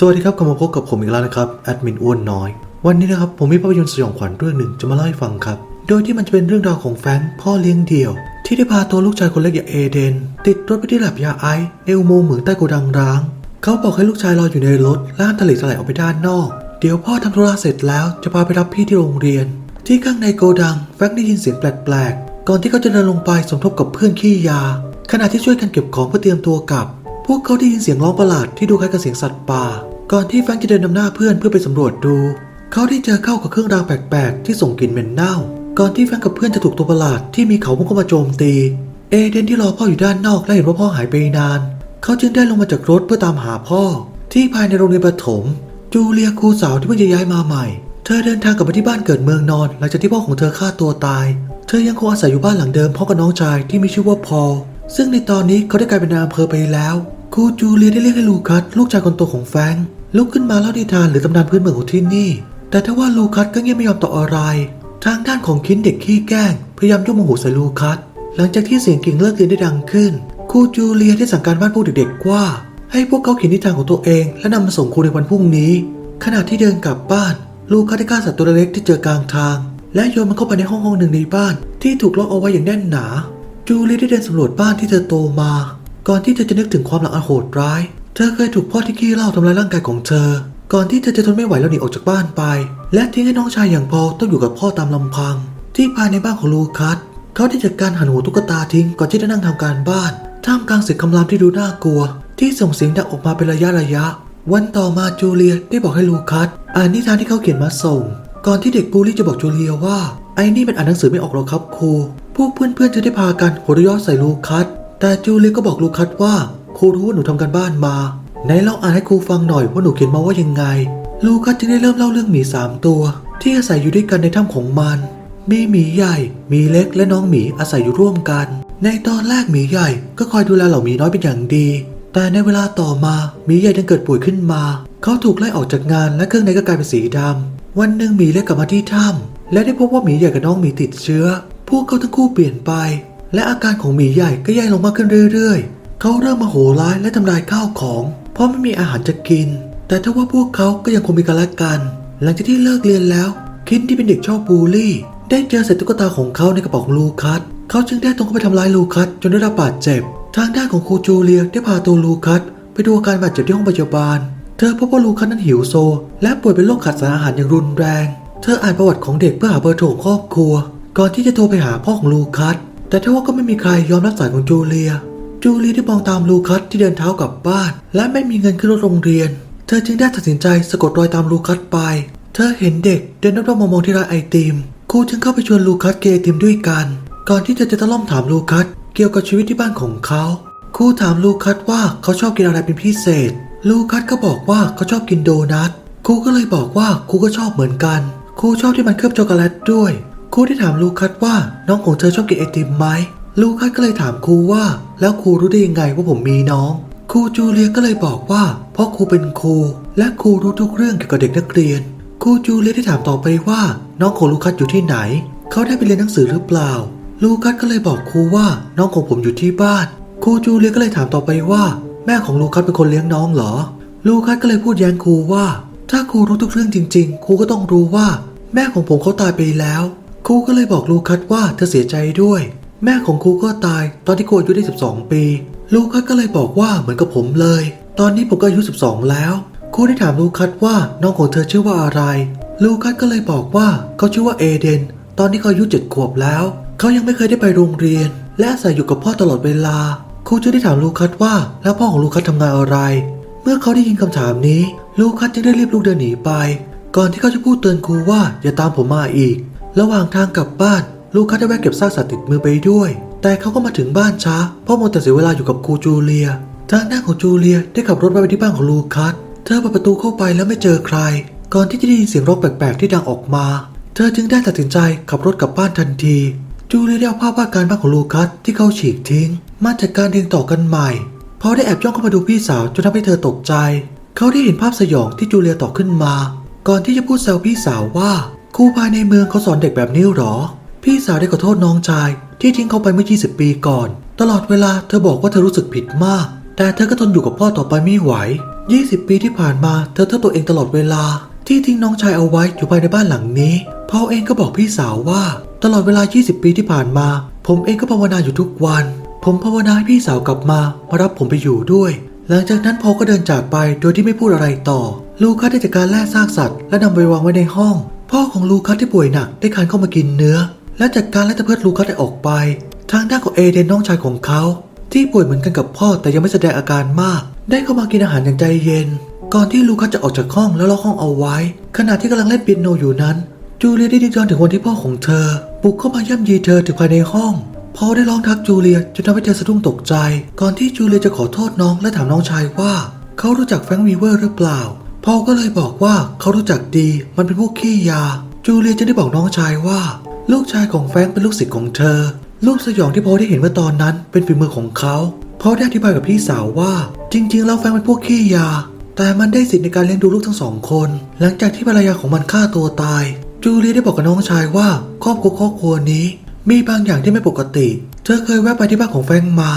สวัสดีครับกลับมาพบกับผมอีกแล้วนะครับแอดมินอ้วนน้อย วันนี้นะครับผมมีภาพยนตร์สยองขวัญเรื่องหนึ่งจะมาเล่าให้ฟังครับ โดยที่มันจะเป็นเรื่องราวของแฟรงค์พ่อเลี้ยงเดี่ยว ที่ได้พาตัวลูกชายคนเล็กอย่างเอเดน ติดรถไปที่แลบยาไอในอุโมงค์เหมืองใต้โกดังร้าง เขาบอกให้ลูกชายรออยู่ในรถละห้ามทะเลทลายออกไปด้านนอก เดี๋ยวพ่อทำธุระเสร็จแล้วจะพาไปรับพี่ที่โรงเรียน ที่ข้างในโกดังแฟรงค์ได้ยินเสียงแปลกๆก่อนที่เขาจะเดินลงไปสมทบกับเพื่อนขี้ยา ขณะที่ช่วยกันเก็บของเพื่อเตรียมตัวกลับ พวกเขาได้ยินเสียงร้องประหลาดที่ดูคล้ายกับเสียงสัตว์ป่า ก่อนที่แฟรงค์จะเดินนำหน้าเพื่อนเพื่อไปสำรวจดู เขาได้เจอเข้ากับเครื่องรางแปลกๆ ที่ส่งกลิ่นเหม็นเน่า ก่อนที่แฟรงค์กับเพื่อนจะถูกตัวประหลาดที่มีเขาพุ่งเข้ามาโจมตี เอเดนที่รอพ่ออยู่ด้านนอกและเห็นว่าพ่อหายไปนาน เขาจึงได้ลงมาจากรถเพื่อตามหาพ่อ ที่ภายในโรงเรียนประถม จูเลียครูสาวที่เพิ่งจะย้ายมาใหม่ เธอเดินทางกลับมาที่บ้านเกิดเมืองนอนหลังจากที่พ่อของเธอฆ่าตัวตาย เธอยังคงอาศัยอยู่บ้านหลังเดิมพร้อกับน้องชายที่มีชื่อว่าพอซึ่งในตอนนี้เขาได้กลายเป็นนายอำเภอไปแล้ว ครูจูเลียได้เรียกให้ลูคัสลูกชายคนโตของแฟงลุกขึ้นมาเล่านิทานหรือตำนานพื้นเมืองของที่นี่ แต่ถ้าว่าลูคัสก็เงียบไม่ยอมตอบอะไร ทางด้านของคินเด็กขี้แกล้ง พยายามยกโมโหใส่ลูคัสหลังจากที่เสียงกิ่งเลิกเรียนได้ดังขึ้นครูจูเลียได้สั่งการบ้านพวกเด็กๆว่า ให้พวกเขาเขียนนิทานของตัวเอง และนำมาส่งครูในวันพรุ่งนี้ ขณะที่เดินกลับบ้าน ลูคัสได้ฆ่าสัตว์ตัวเล็กที่เจอกลางทาง และโยนมันเข้าไปในห้องห้องหนึ่งในบ้าน ที่ถูกล็อกเอาไว้อย่างแน่นหนา จูเลียได้เดินสำรวจบ้านที่เธอโตมา ก่อนที่เธอจะนึกถึงความหลังอันโหดร้าย เธอเคยถูกพ่อที่ขี้เหล้าทำลายร่างกายของเธอ ก่อนที่เธอจะทนไม่ไหวแล้วหนีออกจากบ้านไป และทิ้งให้น้องชายอย่างพอลต้องอยู่กับพ่อตามลำพัง ที่ภายในบ้านของลูคัสเขาได้จัดการหันหัวตุ๊กตาทิ้งก่อนที่จะนั่งทำการบ้านท่ามกลางเสียงคำรามที่ดูน่ากลัว ที่ส่งเสียงดังออกมาเป็นระยะระยะ วันต่อมาจูเลียได้บอกให้ลูคัสอ่านนิทานที่เขาเขียนมาส่ง ก่อนที่เด็กบูลี่จะบอกจูเลียว่าไอ้นี่มันอ่านหนังสือไม่ออกหรอกครับครูพวกเพื่อนๆจะได้พากันหัวเราะเยาะใส่ลูคัส แต่จูเลียก็บอกลูคัสว่าครูรู้ว่าหนูทำการบ้านมาไหนเล่าอ่านให้ครูฟังหน่อยว่าหนูเขียนมาว่ายังไง ลูคัสจึงได้เริ่มเล่าเรื่องหมีสามตัว ที่อาศัยอยู่ด้วยกันในถ้ำของมัน มีหมีใหญ่หมีเล็กและน้องหมีอาศัยอยู่ร่วมกัน ในตอนแรกหมีใหญ่ก็คอยดูแลเหล่าหมีน้อยเป็นอย่างดี แต่ในเวลาต่อมาหมีใหญ่ดันเกิดป่วยขึ้นมา เขาถูกไล่ออกจากงานและเครื่องในก็กลายเป็นสีดำวันหนึ่งหมีเล็กกลับมาที่ถ้ำและได้พบว่าหมีใหญ่กับน้องหมีติดเชื้อ พวกเขาทั้งคู่เปลี่ยนไป และอาการของหมีใหญ่ก็แย่ลงมากขึ้นเรื่อยๆ เขาเริ่มมาโหร้ายและทำลายข้าวของ เพราะไม่มีอาหารจะกิน แต่ถ้าว่าพวกเขาก็ยังคงมีกันและกัน หลังจากที่เลิกเรียนแล้ว คินที่เป็นเด็กชอบบูลลี่ ได้เจอเศษตุ๊กตาของเขาในกระเป๋าของลูคัสเขาจึงได้ตรงเข้าไปทำร้ายลูคัสจนได้รับบาดเจ็บ ทางด้านของครูจูเลียได้พาตัวลูคัสไปดูอาการบาดเจ็บที่ห้องพยาบาล เธอพบว่าลูคัสนั้นหิวโซ และป่วยเป็นโรคขาดสารอาหารอย่างรุนแรง เธออ่านประวัติของเด็กเพื่อหาเบอร์โทรของครอบครัว ก่อนที่จะโทรไปหาพ่อของลูคัส แต่ทว่าก็ไม่มีใครยอมรับสายของจูเลีย จูเลียได้มองตามลูคัสที่เดินเท้ากลับบ้าน และไม่มีเงินขึ้นรถโรงเรียน เธอจึงได้ตัดสินใจสะกดรอยตามลูคัสไป เธอเห็นเด็กเดินรอบๆมองที่ร้านไอติมครูจึงเข้าไปชวนลูคัสเกนไอติมด้วยกัน ก่อนที่เธอจะตะล่อมถามลูคัสเกี่ยวกับชีวิตที่บ้านของเขาครูถามลูคัสว่าเขาชอบกินอะไรเป็นพิเศษ ลูคัสก็บอกว่าเขาชอบกินโดนัทครูก็เลยบอกว่าครูก็ชอบเหมือนกันครูชอบที่มันเคลือบช็อกโกแลตด้วย ครูได้ถามลูคัสว่าน้องของเธอชอบกินไอติมไหมลูคัสก็เลยถามครูว่า แล้วครูรู้ได้ยังไงว่าผมมีน้อง ครูจูเลียก็เลยบอกว่า เพราะครูเป็นครู และครูรู้ทุกเรื่องเกี่ยวกับเด็กนักเรียน ครูจูเลียได้ถามต่อไปว่า น้องของลูคัสอยู่ที่ไหน เขาได้ไปเรียนหนังสือหรือเปล่า ลูคัสก็เลยบอกครูว่าน้องของผมอยู่ที่บ้าน ครูจูเลียก็เลยถามต่อไปว่า แม่ของลูคัสเป็นคนเลี้ยงน้องเหรอ ลูคัสก็เลยพูดแย้งครูว่า ถ้าครูรู้ทุกเรื่องจริง ๆ ครูก็ต้องรู้ว่า แม่ของผมเขาตายไปแล้ว ครูก็เลยบอกลูคัสว่าเธอเสียใจด้วย แม่ของครูก็ตายตอนที่ครูอายุได้ 12 ปี ลูคัสก็เลยบอกว่าเหมือนกับผมเลย ตอนนี้ผมก็อายุ 12 แล้ว ครูได้ถามลูคัสว่าน้องของเธอชื่อว่าอะไร ลูคัสก็เลยบอกว่าเขาชื่อว่าเอเดน ตอนนี้เขาอายุเจ็ดขวบแล้ว เขายังไม่เคยได้ไปโรงเรียน และอาศัยอยู่กับพ่อตลอดเวลา ครูจึงได้ถามลูคัสว่า แล้วพ่อของลูคัสทำงานอะไร เมื่อเขาได้ยินคำถามนี้ ลูคัสจึงได้รีบลุกเดินหนีไป ก่อนที่เขาจะพูดเตือนครูว่าอย่าตามผมมาอีก ระหว่างทางกลับบ้าน ลูคัสได้แวะเก็บซากสัตว์ติดมือไปด้วย แต่เขาก็มาถึงบ้านช้า เพราะมัวแต่เสียเวลาอยู่กับครูจูเลีย ทางด้าของจูเลียได้ขับรถไปที่บ้านของลูคัส เธอเปิดประตูเข้าไปแล้วไม่เจอใคร ก่อนที่จะได้ยินเสียงร้องแปลกๆที่ดังออกมา เธอจึงได้ตัดสินใจขับรถกลับบ้านทันที จูเลียได้เอาภาพวาดการบ้านของลูคัสที่เขาฉีกทิ้ง มาจัดการเรียงต่อกันใหม่ พอได้แอบย่องเข้ามาดูพี่สาวจนทำให้เธอตกใจ เขาได้เห็นภาพสยองที่จูเลียต่อขึ้นมา ก่อนที่จะพูดแซวพี่สาวว่า ครูภายในเมืองเขาสอนเด็กแบบนี้หรอ พี่สาวได้ขอโทษน้องชาย ที่ทิ้งเขาไปเมื่อ 20 ปีก่อน ตลอดเวลาเธอบอกว่าเธอรู้สึกผิดมาก แต่เธอก็ทนอยู่กับพ่อต่อไปไม่ไหว 20 ปีที่ผ่านมาเธอเท่าตัวเองตลอดเวลา ที่ทิ้งน้องชายเอาไว้อยู่ภายในบ้านหลังนี้พ่อเองก็บอกพี่สาวว่า ตลอดเวลา 20 ปีที่ผ่านมา ผมเองก็ภาวนาอยู่ทุกวัน ผมภาวนาให้พี่สาวกลับมามารับผมไปอยู่ด้วย หลังจากนั้นพ่อก็เดินจากไปโดยที่ไม่พูดอะไรต่อ ลูคัสได้จัดการแล่ซากสัตว์ และนำไปวางไว้ในห้อง พ่อของลูคัสที่ป่วยหนักได้คานเข้ามากินเนื้อ และจัดการและตะเพิดลูคัสได้ออกไป ทางด้านของเอเดนน้องชายของเขา ที่ป่วยเหมือนกันกับพ่อแต่ยังไม่แสดงอาการมาก ได้เข้ามากินอาหารอย่างใจเย็น ก่อนที่ลูคัสจะออกจากห้องแล้วล็อกห้องเอาไว้ ขณะที่กำลังเล่นเปียโนอยู่นั้น จูเลียได้ดิ้นรนถึงวันที่พ่อของเธอบุกเข้ามาย่ำยีเธอถึงภายในห้องพอได้ร้องทักจูเลียจนทำให้เธอสะดุ้งตกใจ ก่อนที่จูเลียจะขอโทษน้องและถามน้องชายว่า เขารู้จักแฟรงค์วีเวอร์หรือเปล่า พอก็เลยบอกว่าเขารู้จักดีมันเป็นพวกขี้ยา จูเลียจะได้บอกน้องชายว่า ลูกชายของแฟรงค์เป็นลูกศิษย์ของเธอรูปสยองที่พอได้เห็นเมื่อตอนนั้นเป็นฝีมือของเขาพอได้อธิบายกับพี่สาวว่า จริง ๆ แล้วแฟรงค์เป็นพวกขี้ยา แต่มันได้สิทธิ์ในการเลี้ยงดูลูกทั้งสองคน หลังจากที่ภรรยาของมันฆ่าตัวตาย จูเลียได้บอกกับน้องชายว่าครอบครัวครอบครัวนี้ มีบางอย่างที่ไม่ปกติ เธอเคยแวะไปที่บ้านของแฟรงค์มา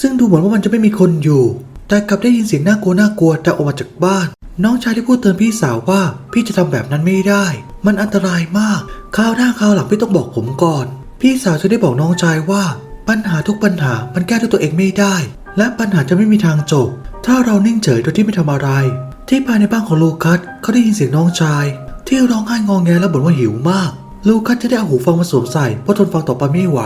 ซึ่งดูเหมือนว่ามันจะไม่มีคนอยู่ แต่กลับได้ยินเสียงน่ากลัวน่ากลัวแต่ออกมาจากบ้าน น้องชายได้พูดเตือนพี่สาวว่า พี่จะทำแบบนั้นไม่ได้ มันอันตรายมากคราวหน้าคราวหลังพี่ต้องบอกผมก่อน พี่สาวจะได้บอกน้องชายว่า ปัญหาทุกปัญหามันแก้ด้วยตัวเองไม่ได้ และปัญหาจะไม่มีทางจบ ถ้าเรานิ่งเฉยโดยที่ไม่ทำอะไร ที่ภายในบ้านของลูคัสเขาได้ยินเสียงน้องชาย ที่ร้องไห้งองแงและบ่นว่าหิวมาก ลูคัสจะได้เอาหูฟังมาสวมใส่เพราะทนฟังต่อไปไม่ไหว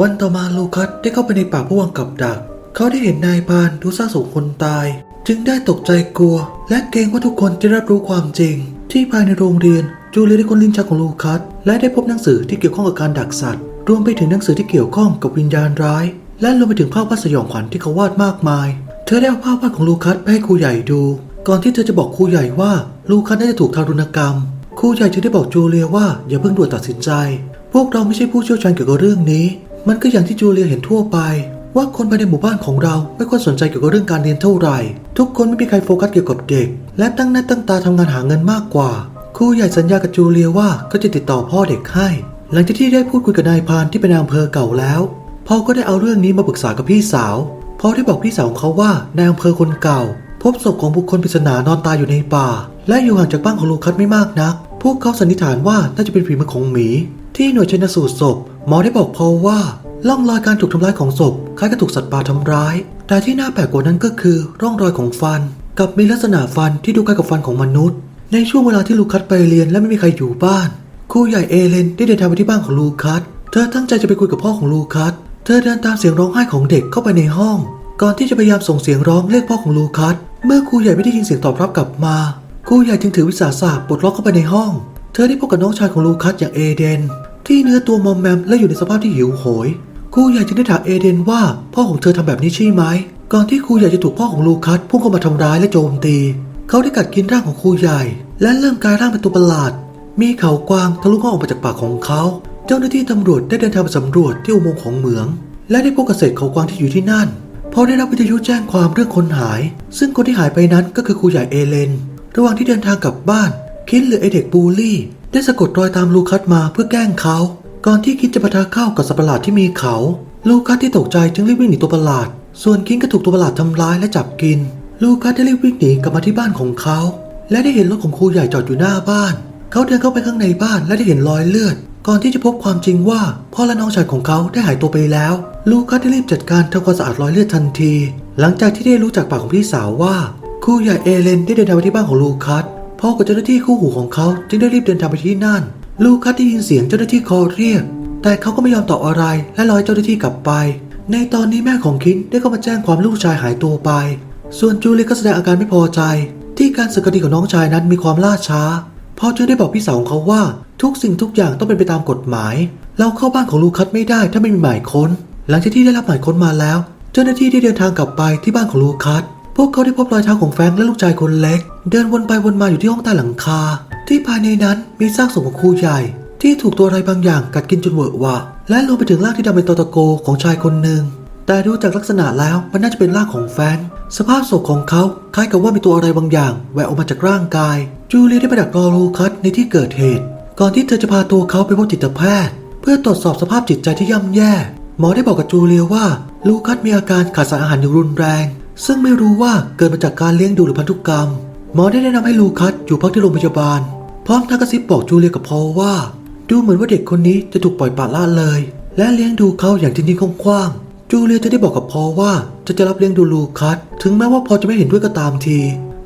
วันต่อมาลูคัสได้เข้าไปในป่าเพื่อวางกับดัก เขาได้เห็นนายพานดูซากศพคนตาย จึงได้ตกใจกลัว และเกรงว่าทุกคนจะรับรู้ความจริง ที่ภายในโรงเรียนจูเลียได้คนลิ้นชักของลูคัสและได้พบหนังสือที่เกี่ยวข้องกับการดักสัตว์ รวมไปถึงหนังสือที่เกี่ยวข้องกับวิญญาณร้าย และรวมไปถึงภาพวาดสยองขวัญที่เขาวาดมากมาย เธอได้เอาภาพวาดของลูคัสไปให้ครูใหญ่ดู ก่อนที่เธอจะบอกครูใหญ่ว่าลูคัสน่าจะถูกทารุณกรรม ครูใหญ่จึงได้บอกจูเลียว่าอย่าเพิ่งด่วนตัดสินใจ พวกเราไม่ใช่ผู้เชี่ยวชาญเกี่ยวกับเรื่องนี้ มันก็อย่างที่จูเลียเห็นทั่วไป ว่าคนภายในหมู่บ้านของเราไม่ค่อยสนใจเกี่ยวกับเรื่องการเรียนเท่าไหร่ ทุกคนไม่มีใครโฟกัสเกี่ยวกับเด็ก และตั้งหน้าตั้งตาทำงานหาเงินมากกว่า ครูใหญ่สัญญากับจูเลียว่าก็จะติดต่อพ่อเด็กให้ หลังจากที่ได้พูดคุยกับนายพานที่เป็นนายอำเภอเก่าแล้วพ่อก็ได้เอาเรื่องนี้มาปรึกษากับพี่สาวพ่อได้บอกพี่สาวของเขาว่านายอำเภอคนเก่า พบศพของบุคคลปริศนานอนตายอยู่ในป่า และอยู่ห่างจากบ้านของลูคัสไม่มากนัก พวกเขาสันนิษฐานว่าน่าจะเป็นฝีมือของหมี ที่หน่วยชนสูตรศพหมอได้บอกพ่อว่า ร่องรอยการถูกทำร้ายของศพคล้ายกับถูกสัตว์ป่าทำร้าย แต่ที่น่าแปลกกว่านั้นก็คือ ร่องรอยของฟัน กับมีลักษณะฟันที่ดูคล้ายกับฟันของมนุษย์ ในช่วงเวลาที่ลูคัสไปเรียนและไม่มีใครอยู่บ้านครูใหญ่เอเลนได้เดินทางไปที่บ้านของลูคัส เธอตั้งใจจะไปคุยกับพ่อของลูคัส เธอเดินตามเสียงร้องไห้ของเด็กเข้าไปในห้อง ก่อนที่จะพยายามส่งเสียงร้องเรียกพ่อของลูคัส เมื่อครูใหญ่ไม่ได้ยินเสียงตอบรับกลับมาครูใหญ่จึงถือวิสาสะปลดล็อกเข้าไปในห้อง เธอได้พบกับน้องชายของลูคัสอย่างเอเดน ที่เนื้อตัวมอมแมมและอยู่ในสภาพที่หิวโหย ครูใหญ่จึงได้ถามเอเดนว่าพ่อของเธอทำแบบนี้ใช่ไหม ก่อนที่ครูใหญ่จะถูกพ่อของลูคัสพุ่งเข้ามาทำร้ายและโจมตี เขาได้กัดกินร่างของครูใหญ่ และเริ่มกลายร่างเป็นตัวประหลาด มีเขากวางทะลุเข้าออกมาจากปากของเขา เจ้าหน้าที่ตำรวจได้เดินทางไปสำรวจที่อุโมงค์ของเหมือง และได้พบกับเศษเขากวางที่อยู่ที่นั่นพอได้รับวิทยุแจ้งความเรื่องคนหาย ซึ่งคนที่หายไปนั้นก็คือครูใหญ่เอเลน ระหว่างที่เดินทางกลับบ้าน คิดหรือไอเด็กบูลลี่ ได้สะกดรอยตามลูคัสมาเพื่อแกล้งเขา ก่อนที่คิดจะปะทะเข้ากับสัตว์ประหลาดที่มีเขา ลูคัสที่ตกใจจึงรีบวิ่งหนีตัวประหลาด ส่วนคิงก็ถูกตัวประหลาดทำร้ายและจับกิน ลูคัสได้รีบวิ่งหนีกลับมาที่บ้านของเขา และได้เห็นรถของครูใหญ่จอดอยู่หน้าบ้าน เขาเดินเข้าไปข้างในบ้านและได้เห็นรอยเลือด ก่อนที่จะพบความจริงว่าพ่อและน้องชายของเขาได้หายตัวไปแล้ว ลูคัสได้รีบจัดการทำความสะอาดรอยเลือดทันที หลังจากที่ได้รู้จากปากของพี่สาวว่าครูใหญ่เอเลนได้เดินทางไปที่บ้านของลูคัสพ่อกับเจ้าหน้าที่คู่หูของเขาจึงได้รีบเดินทางไปที่นั่น ลูคัสได้ยินเสียงเจ้าหน้าที่คอเรียก แต่เขาก็ไม่ยอมตอบอะไรและรอให้เจ้าหน้าที่กลับไป ในตอนนี้แม่ของคินได้เข้ามาแจ้งความลูกชายหายตัวไป ส่วนจูเลียก็แสดงอาการไม่พอใจ ที่การสึกคดีของน้องชายนั้นมีความล่าช้าพ่อจึงได้บอกพี่สาวของเขาว่า ทุกสิ่งทุกอย่างต้องเป็นไปตามกฎหมาย เราเข้าบ้านของลูคัสไม่ได้ถ้าไม่มีหมายค้น หลังจากที่ได้รับหมายค้นมาแล้ว เจ้าหน้าที่ได้เดินทางกลับไปที่บ้านของลูคัสพวกเขาได้พบรอยเท้าของแฟรงค์และลูกชายคนเล็ก เดินวนไปวนมาอยู่ที่ห้องใต้หลังคา ที่ภายในนั้นมีซากศพของครูใหญ่ ที่ถูกตัวอะไรบางอย่างกัดกินจนเวอะวะและรวมไปถึงร่างที่ดำเป็นตอตะโกของชายคนหนึ่ง แต่ดูจากลักษณะแล้วมันน่าจะเป็นร่างของแฟรงสภาพศพของเขาคล้ายกับว่ามีตัวอะไรบางอย่างแหวกออกมาจากร่างกาย จูเลียได้ไปดักรอลูคัสในที่เกิดเหตุ ก่อนที่เธอจะพาตัวเขาไปพบจิตแพทย์ เพื่อตรวจสอบสภาพจิตใจที่ย่ำแย่ หมอได้บอกกับจูเลียว่าลูคัสมีอาการขาดสารอาหารอย่างรุนแรง ซึ่งไม่รู้ว่าเกิดมาจากการเลี้ยงดูหรือพันธุกรรม หมอได้แนะนำให้ลูคัสอยู่พักที่โรงพยาบาล พร้อมทั้งกระซิบบอกจูเลียกับพอลว่า ดูเหมือนว่าเด็กคนนี้จะถูกปล่อยปละละเลย และเลี้ยงดูเขาอย่างจริงๆกว้างจูเลียจะได้บอกกับพอลว่าจะจะรับเลี้ยงดูลูคัสถึงแม้ว่าพอลจะไม่เห็นด้วยก็ตามที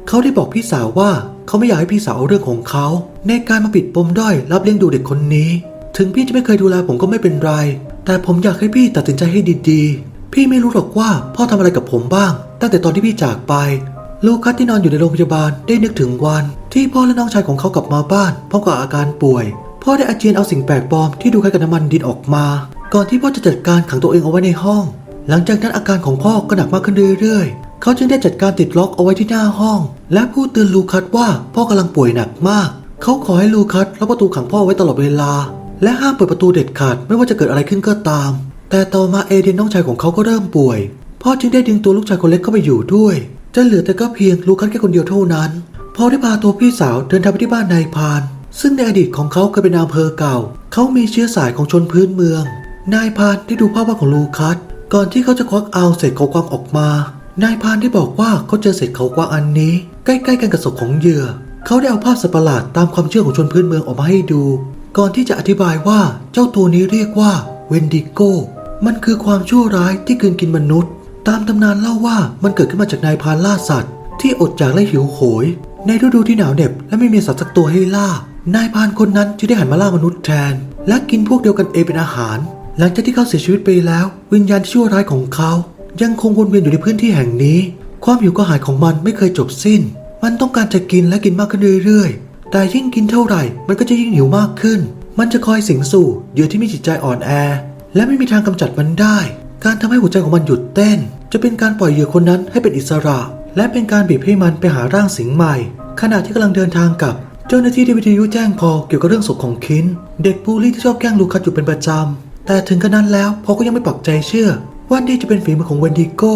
เขาได้บอกพี่สาวว่าเขาไม่อยากให้พี่สาวเอาเรื่องของเขา ในการมาปิดปมด้อยรับเลี้ยงดูเด็กคนนี้ ถึงพี่จะไม่เคยดูแลผมก็ไม่เป็นไร แต่ผมอยากให้พี่ตัดสินใจให้ดีๆ พี่ไม่รู้หรอกว่าพ่อทำอะไรกับผมบ้าง ตั้งแต่ตอนที่พี่จากไป ลูคัสที่นอนอยู่ในโรงพยาบาลได้นึกถึงวัน ที่พ่อและน้องชายของเขากลับมาบ้านพร้อมกับอาการป่วย พ่อได้อาเจียนเอาสิ่งแปลกปลอมที่ดูคล้ายกับน้ำมันดินออกมา ก่อนที่พ่อจะจัดการขังตัวเองเอาไว้ในห้อง หลังจากนั้นอาการของพ่อก็หนักมากขึ้นเรื่อยๆ เขาจึงได้จัดการติดล็อกเอาไว้ที่หน้าห้อง และพูดเตือนลูคัสว่าพ่อกำลังป่วยหนักมาก เขาขอให้ลูคัสล็อกประตูขังพ่อไว้ตลอดเวลา และห้ามเปิดประตูเด็ดขาดไม่ว่าจะเกิดอะไรขึ้นก็ตาม แต่ต่อมาเอเดนน้องชายของเขาก็เริ่มป่วย พ่อจึงได้ดึงตัวลูกชายคนเล็กเข้าไปอยู่ด้วย จะเหลือแต่ก็เพียงลูคัสแค่คนเดียวเท่านั้น พอได้พาตัวพี่สาวเดินทางไปที่บ้านนายพาน ซึ่งในอดีตของเขาเคยเป็นอำเภอเก่า เขามีเชื้อสายของชนพื้นเมือง นายพานได้ดูภาพวาดของลูคัส ก่อนที่เขาจะควักเอาเศษเขากวางออกมา นายพานได้บอกว่าเขาเจอเศษเขากวางอันนี้ ใกล้ๆกันกับศพของเหยื่อ เขาได้เอาภาพสัตว์ประหลาดตามความเชื่อของชนพื้นเมืองออกมาให้ดู ก่อนที่จะอธิบายว่าเจ้าตัวนี้เรียกว่าเวนดิโกมันคือความชั่วร้ายที่กลืนกินมนุษย์ ตามตำนานเล่าว่ามันเกิดขึ้นมาจากนายพานล่าสัตว์ ที่อดอยากและหิวโหย ในฤดูที่หนาวเหน็บและไม่มีสัตว์สักตัวให้ล่า นายพานคนนั้นจึงได้หันมาล่ามนุษย์แทน และกินพวกเดียวกันเองเป็นอาหาร หลังจากที่เขาเสียชีวิตไปแล้ว วิญญาณที่ชั่วร้ายของเขา ยังคงวนเวียนอยู่ในพื้นที่แห่งนี้ ความหิวกระหายของมันไม่เคยจบสิ้น มันต้องการจะกินและกินมากขึ้นเรื่อยๆ แต่ยิ่งกินเท่าไหร่ มันก็จะยิ่งหิวมากขึ้น มันจะคอยสิงสู่เหยื่อที่มีจิตใจอ่อนแอ และไม่มีทางกำจัดมันได้ การทำให้หัวใจของมันหยุดเต้น จะเป็นการปล่อยเหยื่อคนนั้นให้เป็นอิสระ และเป็นการบีบให้มันไปหาร่างสิงใหม่ ขณะที่กำลังเดินทางกลับเจ้าหน้าที่ได้วิทยุแจ้งพอเกี่ยวกับเรื่องศพของคิน เด็กบูลลี่ที่ชอบแกล้งลูคัสอยู่เป็นประจำ แต่ถึงกระนั้นแล้วพอก็ยังไม่ปักใจเชื่อ ว่านี่จะเป็นฝีมือของเวนดิโก้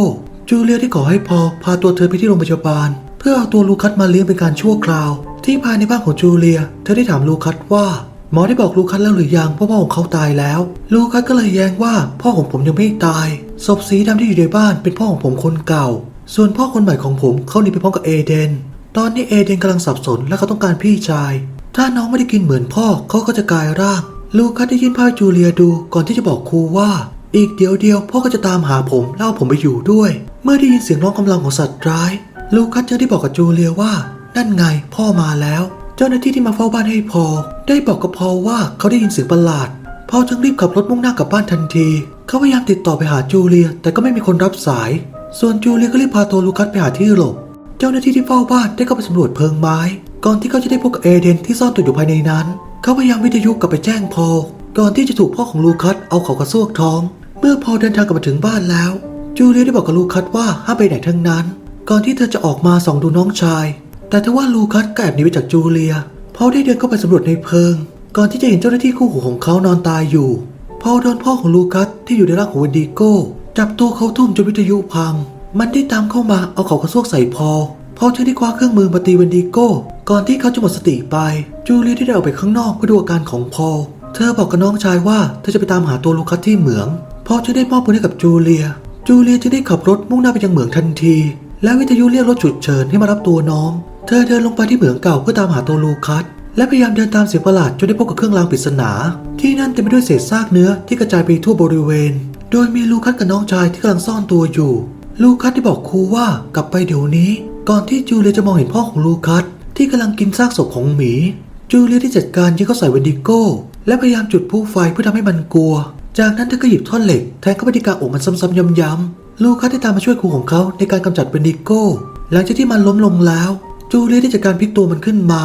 จูเลียได้ขอให้พอพาตัวเธอไปที่โรงพยาบาล เพื่อเอาตัวลูคัสมาเลี้ยงเป็นการชั่วคราว ที่ภายในบ้านของจูเลีย เธอได้ถามลูคัสว่าหมอได้บอกลูคัสแล้วหรือยังว่าพ่อของเขาตายแล้ว ลูคัสก็เลยแย้งว่าพ่อของผมยังไม่ตาย ศพสีดำที่อยู่ในบ้านเป็นพ่อของผมคนเก่า ส่วนพ่อคนใหม่ของผมเขาหนีไปพร้อมกับเอเดน ตอนนี้เอเดนกำลังสับสนและเขาต้องการพี่ชาย ถ้าน้องไม่ได้กินเหมือนพ่อเขาก็จะกลายร่าง ลูคัสได้ยื่นผ้าจูเลียดูก่อนที่จะบอกครูว่า อีกเดียวเดียวพ่อก็จะตามหาผมแล้วเอาผมไปอยู่ด้วย เมื่อได้ยินเสียงร้องกำลังของสัตว์ร้าย ลูคัสจึงได้บอกกับจูเลียว่านั่นไงพ่อมาแล้ว เจ้าหน้าที่ที่มาเฝ้าบ้านให้พอ ได้บอกกับพอว่าเขาได้ยินเสียงประหลาดพอจึงรีบขับรถมุ่งหน้ากลับบ้านทันที เขาพยายามติดต่อไปหาจูเลีย แต่ก็ไม่มีคนรับสาย ส่วนจูเลียก็รีบพาตัวลูคัสไปหาที่หลบ เจ้าหน้าที่ที่เฝ้าบ้านได้เข้าไปสำรวจเพิงไม้ ก่อนที่เขาจะได้พบกับเอเดนที่ซ่อนตัวอยู่ภายในนั้น เขาพยายามวิทยุกลับไปแจ้งพอ ก่อนที่จะถูกพ่อของลูคัสเอาเขากระซวกท้อง เมื่อพอเดินทางกลับมาถึงบ้านแล้ว จูเลียได้บอกกับลูคัสว่าห้ามไปไหนทั้งนั้น ก่อนที่เธอจะออกมาส่องดูน้องชาย แต่ทว่าลูคัสก็แอบหนีไปจากจูเลีย พอได้เดินเข้าไปสำรวจในเพิง ก่อนที่จะเห็นเจ้าหน้าที่คู่หูของเขานอนตายอยู่ พอโดนพ่อของลูคัสที่อยู่ในร่างของเวนดิโก้ จับตัวเขาทุ่มจนวิทยุพัง มันได้ตามเข้ามาเอาเขากระซวกใส่พอลพอเธอได้คว้าเครื่องมือมาตีเวนดิโก้ ก่อนที่เขาจะหมดสติไป จูเลียได้เดินออกไปข้างนอกเพื่อดูอาการของพอลเธอบอกกับน้องชายว่าเธอจะไปตามหาตัวลูคัสที่เหมือง พอจะได้มอบปืนให้กับจูเลีย จูเลียจะได้ขับรถมุ่งหน้าไปยังเหมืองทันที และวิทยุเรียกรถฉุกเฉินให้มารับตัวน้อง เธอเดินลงไปที่เหมืองเก่าเพื่อตามหาตัวลูคัส และพยายามเดินตามเสียงประหลาดจนได้พบกับเครื่องรางปริศนา ที่นั่นเต็มไปด้วยเศษซากเนื้อที่กระจายไปทั่วบริเวณ โดยมีลูคัสกับน้องชายที่กำลังซ่อนตัวอยู่ ลูคัสได้บอกครูว่ากลับไปเดี๋ยวนี้ ก่อนที่จูเลียจะมองเห็นพ่อของลูคัสที่กำลังกินซากศพของหมี จูเลียได้จัดการยิงเข้าใส่เวนดิโก้ และพยายามจุดพลุไฟเพื่อทำให้มันกลัว จากนั้นเธอก็หยิบท่อนเหล็กแทงเข้าไปที่กลางอกมันซ้ำๆย้ำๆลูคัสได้ตามมาช่วยครูของเขาในการกำจัดเวนดิโก้ หลังจากที่มันล้มลงแล้ว จูเลียได้จัดการพลิกตัวมันขึ้นมา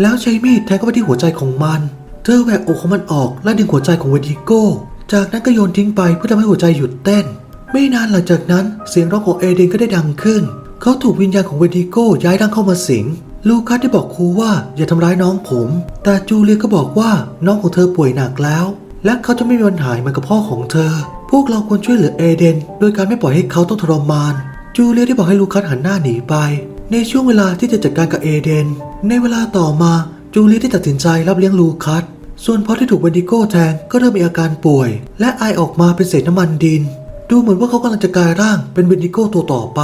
แล้วใช้มีดแทงเข้าไปที่หัวใจของมัน เธอแหวกอกของมันออกและดึงหัวใจของเวนดิโก้ จากนั้นก็โยนทิ้งไปเพื่อทำให้หัวใจหยุดเต้น ไม่นานหลังจากนั้นเสียงร้องของเอเดนก็ได้ดังขึ้น เขาถูกวิญญาณของเวนดิโก้ย้ายร่างเข้ามาสิง ลูคัสได้บอกครูว่าอย่าทำร้ายน้องผม แต่จูเลียก็บอกว่าน้องของเธอป่วยหนักแล้ว และเขาจะไม่มีวันหายเหมือนกับพ่อของเธอ พวกเราควรช่วยเหลือเอเดน โดยการไม่ปล่อยให้เขาต้องทรมาน จูเลียได้บอกให้ลูคัสหันหน้าหนีไป ในช่วงเวลาที่จะจัดการกับเอเดน ในเวลาต่อมาจูเลียได้ตัดสินใจรับเลี้ยงลูคัส ส่วนพอที่ถูกเวนดิโก้แทงก็เริ่มมีอาการป่วย และไอออกมาเป็นเศษน้ำมันดิน ดูเหมือนว่าเขากำลังจะกลายร่างเป็นเวนดิโก้ตัวต่อไป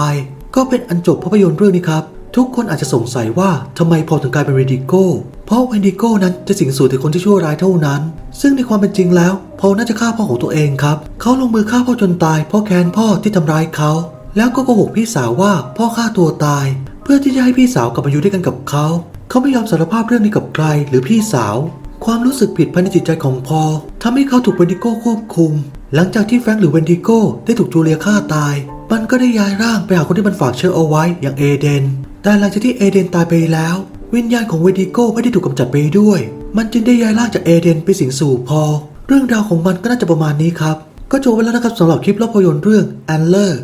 ก็เป็นอันจบภาพยนตร์เรื่องนี้ครับ ทุกคนอาจจะสงสัยว่าทำไมพอถึงกลายเป็นเวนดิโก้ เพราะเวนดิโก้นั้นจะสิงสู่แต่คนที่ชั่วร้ายเท่านั้น ซึ่งในความเป็นจริงแล้วพอน่าจะฆ่าพ่อของตัวเองครับ เขาลงมือฆ่าพ่อจนตายเพราะแค้นพ่อที่ทำร้ายเขา แล้วก็โกหกพี่สาวว่าพ่อฆ่าตัวตาย เพื่อที่จะให้พี่สาวกลับมาอยู่ด้วยกันกับเขา เขาไม่ยอมสารภาพเรื่องนี้กับใครหรือพี่สาว ความรู้สึกผิดภายในจิตใจของพอทำให้เขาถูกเวนดิโก้ควบคุม หลังจากที่แฟรงค์หรือเวนดิโก้ได้ถูกจูเลียฆ่าตาย มันก็ได้ย้ายร่างไปหาคนที่มันฝากเชื้อเอาไว้อย่างเอเดน แต่หลังจากที่เอเดนตายไปแล้ว วิญญาณของเวนดิโก้ไม่ได้ถูกกำจัดไปด้วย มันจึงได้ย้ายร่างจากเอเดนไปสิงสู่พอ เรื่องราวของมันก็น่าจะประมาณนี้ครับก็จบไปแล้วนะครับสำหรับคลิปภาพยนตร์เรื่อง a n เลอร์